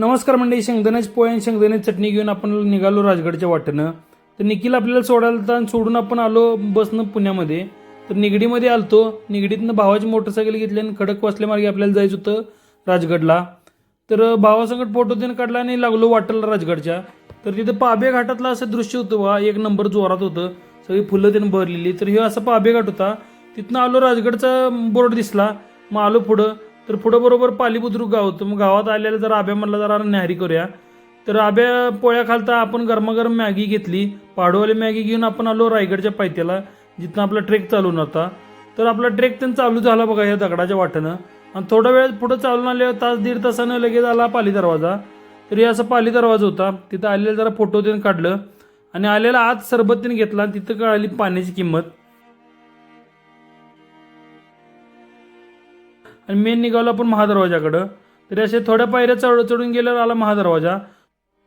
नमस्कार मंडळी शेंगदाण्याच पोळ्या आणि शेंगदाण्याची चटणी घेऊन आपण निघालो राजगडच्या वाटेनं. तर निखिल आपल्याला सोडायला तर सोडून आपण आलो बसनं पुण्यामध्ये. तर निगडीमध्ये आलतो. निगडीतनं भावाची मोटरसायकल घेतली आणि खडक वाचल्यामार्गे आपल्याला जायचं होतं राजगडला. तर भावासंकट फोटो त्यानं काढला आणि लागलो वाटेला राजगडच्या. तर तिथं पाबे घाटातलं असं दृश्य होतं बा. एक नंबर जोरात होतं. सगळी फुलं त्यानं भरलेली. तर हे असं पाबे घाट होता. तिथनं आलो राजगडचा बोर्ड दिसला. मग आलो पुढं. तर पुढं बरोबर पालीबुद्रुक गाव. होतं मग गावात आलेलं जरा आब्या म्हणला जरा न्याहारी करूया. तर आब्या पोळ्या खालता आपण गरमागरम मॅगी घेतली. पाडवाली मॅगी घेऊन आपण आलो रायगडच्या पायथ्याला जिथनं आपला ट्रेक चालून होता. तर आपला ट्रेक त्यांना चालू झाला बघा ह्या दगडाच्या वाटेनं. आणि थोडा वेळ पुढं चालून आले तास दीड तासानं लगेच आला पाली दरवाजा. तर हे असा पाली दरवाजा होता. तिथं आलेलं जरा फोटो देऊन काढलं. आणि आलेला आत सरबत घेतला आणि तिथं कळाली पाण्याची किंमत. आणि मेन निघालो आपण महादरवाजाकडं. तरी असे थोड्या पायऱ्या चढ चढून गेल्यावर आला महादरवाजा.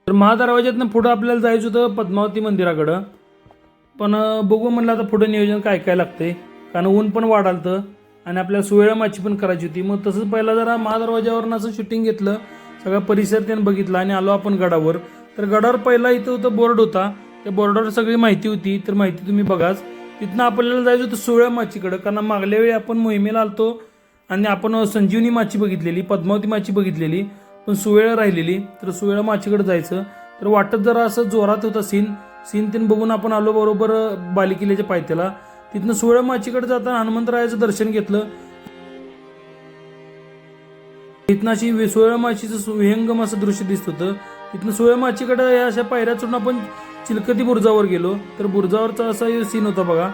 तर महादरवाज्यातनं पुढं आपल्याला जायचं होतं पद्मावती मंदिराकडं. पण बघू म्हणलं आता पुढं नियोजन काय काय लागते कारण ऊन पण वाढालतं आणि आपल्याला सुवेळा माची पण करायची होती. मग तसंच पहिला जरा महादरवाज्यावरनं असं शूटिंग घेतलं. सगळा परिसर त्यानं बघितला आणि आलो आपण गडावर. तर गडावर पहिला इथं होतं बोर्ड होता. त्या बोर्डावर सगळी माहिती होती. तर माहिती तुम्ही बघाच. तिथनं आपल्याला जायचं होतं सुवेळा माचीकडं. कारण मागल्या वेळी आपण मोहिमेला आलतो. आणि आपण संजीवनी माची बघितलेली पद्मावती माची बघितलेली पण सुवेळा राहिलेली तर सुवेळा माचीकडे जायचं. तर वाटत जरा असं जोरात होता सीन सीन तीन बघून आपण आलो बरोबर बालिकेल्याच्या पायथ्याला. तिथनं सुवेळा माचीकडे जाताना हनुमंतरायाचं दर्शन घेतलं. तिथनं अशी वि- सुवेळा माचीचं विहंगम असं दृश्य दिसत होतं. तिथनं सुवेळा माचीकडे या अशा पायऱ्या चढून आपण चिलकती बुर्जावर गेलो. तर बुर्जावरचा असा सीन होता बघा.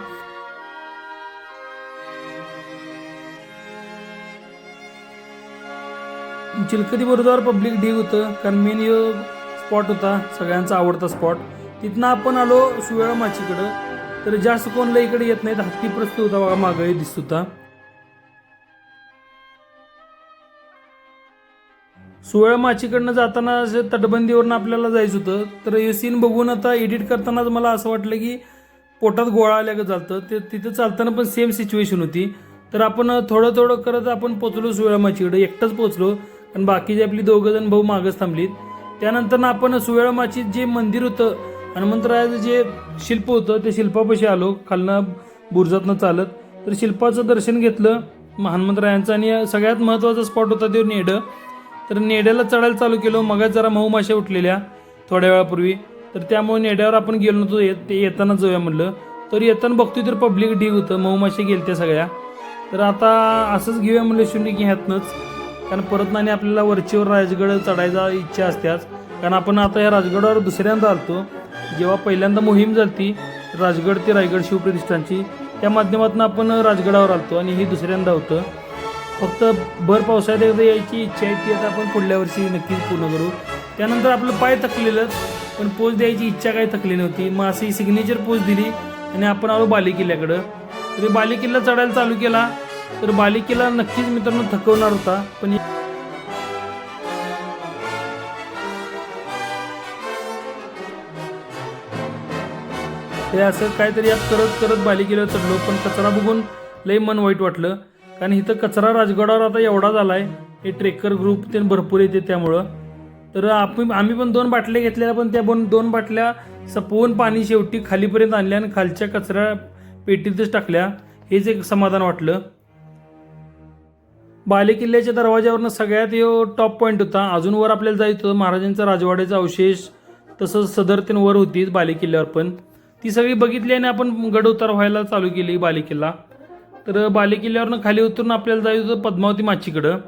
चिलखती बरोबर पब्लिक डे होतं. कारण मेन यो स्पॉट होता सगळ्यांचा आवडता स्पॉट तिथनं आपण आलो सुवेळा माचीकडं. तर जास्त कोणला इकडे येत नाहीत हत्ती प्रस्त होता बघा मागे दिसत होता. सुवेळा माचीकडनं जाताना असं तटबंदीवरनं आपल्याला जायचं होतं. तर हे सीन बघून आता एडिट करतानाच मला असं वाटलं की पोटात गोळा आल्यागत चालतं. ते तिथं चालताना पण सेम सिच्युएशन होती. तर आपण थोडं थोडं करत आपण पोचलो सुवेळा माचीकडे. एकटंच पोचलो. आणि बाकीचे आपली दोघं जण भाऊ मागच थांबलीत. त्यानंतर ना आपण सुवेळमाची जे मंदिर होतं हनुमंतरायाचं जे शिल्प होतं ते शिल्पापाशी आलो. खालनं बुर्जातनं चालत. तर शिल्पाचं दर्शन घेतलं हनुमंतरायांचं आणि सगळ्यात महत्त्वाचा स्पॉट होता तो नेडं. तर नेड्याला चढायला चालू केलं. मग जरा मऊ माशा उठलेल्या थोड्या वेळापूर्वी. तर त्यामुळे नेड्यावर आपण गेलो नव्हतो. येत ते येताना जाऊया म्हणलं. तर येताना बघतोय तर पब्लिक ढीग होतं. मऊ मासे गेल त्या सगळ्या. तर आता असंच घेऊया म्हणलं शून्य की ह्यातनंच. कारण परत नाही आपल्याला वरचीवर राजगड चढायचा इच्छा असत्याच. कारण आपण आता या राजगडावर दुसऱ्यांदा आलतो. जेव्हा पहिल्यांदा मोहीम झाली राजगड ते रायगड शिवप्रतिष्ठानची त्या माध्यमातून आपण राजगडावर आलतो आणि हे दुसऱ्यांदा होतं. फक्त भर पावसाळ्यात एकदा यायची इच्छा आहे ती आता आपण पुढल्या वर्षी नक्कीच पूर्ण करू. त्यानंतर आपलं पाय थकलेलंच पण पोच द्यायची इच्छा काही थकली नव्हती. मग अशी सिग्नेचर पोच दिली आणि आपण आलो बालेकिल्ल्याकडं. तरी बालेकिल्ला चढायला चालू केला. तर बालेकिल्ला नक्कीच मित्रांनो थकवणार होता पण हे असं काहीतरी यात करत करत बालिकेला चढलो पण कचरा बघून लई मन वाईट वाटलं. कारण इथं कचरा राजगडावर आता एवढा झालाय. हे ट्रेकर ग्रुप ते भरपूर येते त्यामुळं. तर आपण आम्ही पण दोन बाटल्या घेतल्या पण त्या पण दोन बाटल्या सपवून पाणी शेवटी खालीपर्यंत आणल्या आणि खालच्या कचरा पेटीतच टाकल्या. हेच एक समाधान वाटलं. बालेकिल्ल्याच्या दरवाज्यावरनं सगळ्यात यो टॉप पॉईंट होता. अजून वर आपल्याला जायचं होतं. महाराजांचा राजवाड्याचा अवशेष तसंच सदर तीन वर होती बालेकिल्ल्यावर पण. ती सगळी बघितली आणि आपण गडउतार व्हायला चालू केली बालेकिल्ला. तर बालेकिल्ल्यावरनं खाली उतरून आपल्याला जायचं होतं पद्मावती माचीकडं.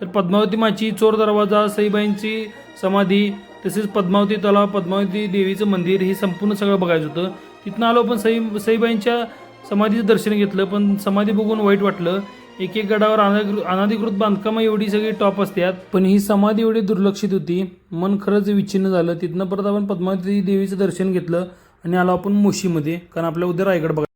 तर पद्मावती माची चोर दरवाजा सईबाईंची समाधी तसेच पद्मावती तलाव पद्मावती देवीचं मंदिर हे संपूर्ण सगळं बघायचं होतं. तिथनं आलो पण सई सईबाईंच्या समाधीचं दर्शन घेतलं पण समाधी बघून वाईट वाटलं. एक एक गडावर अनाधिकृत अनाधिकृत बांधकामं एवढी सगळी टॉप असतात. पण ही समाधी एवढी दुर्लक्षित होती मन खरंच विच्छिन्न झालं. तिथनं परत आपण पद्मावती देवीचं दर्शन घेतलं. आणि आलो आपण मुशीमध्ये कारण आपल्या उद्या रायगड बघा